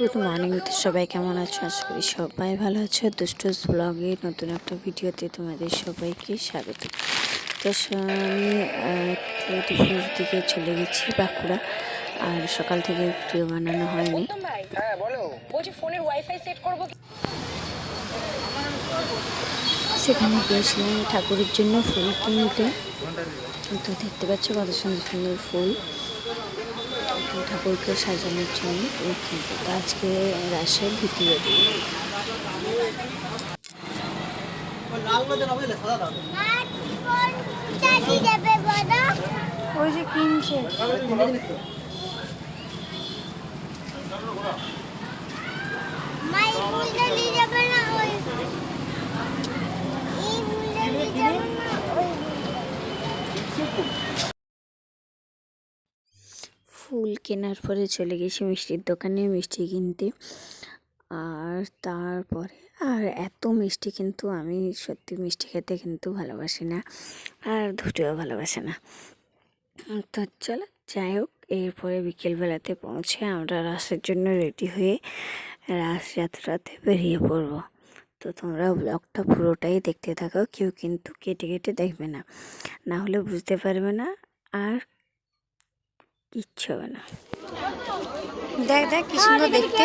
Morning তো সবাই কেমন আছো? আশা করি সবাই ভালো আছো। দুষ্টুস ব্লগে নতুন একটা ভিডিওতে তোমাদের সবাইকে স্বাগত। তো আমি একটু দুপুরের দিকে চলে গেছি বাঁকুড়া। আর সকাল থেকে ভিডিও বানানো হয়নি। হ্যাঁ বলো। বলছি ফোনের ওয়াইফাই করব সেখানে গিয়েছিলাম ঠাকুরের জন্য ফুল কিনতে। তো দেখতে পাচ্ছ কত সুন্দর সুন্দর ফুল। ঠাকুরকে সাজানোর জন্য আজকে রাসের দ্বিতীয় দিন। ওই যে কিনছে নিয়ে যাবে না ওই এই ফুলটা নিয়ে যাবে না ওই ফুল কেনার পরে চলে গেছি মিষ্টির দোকানে মিষ্টি কিনতে। আর তারপরে, আর এত মিষ্টি কিন্তু আমি সত্যি মিষ্টি খেতে কিন্তু ভালোবাসি না, আর দুটোও ভালোবাসে না। তো চলো, যাই হোক, এরপরে বিকেলবেলাতে পৌঁছে আমরা রাসের জন্য রেডি হয়ে রাস যাত্রাতে বেরিয়ে পড়ব। তো তোমরা ব্লগটা পুরোটাই দেখতে থাকো, কেউ কিন্তু কেটে কেটে দেখবে না। না হলে বুঝতে পারবে না, আর কিচ্ছু হবে না। দেখ দেখ কি সুন্দর দেখতে।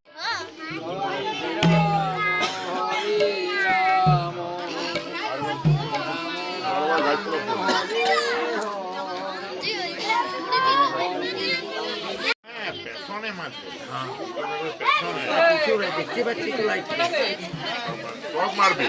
দেখতে পাচ্ছি তো লাইট সব মারবে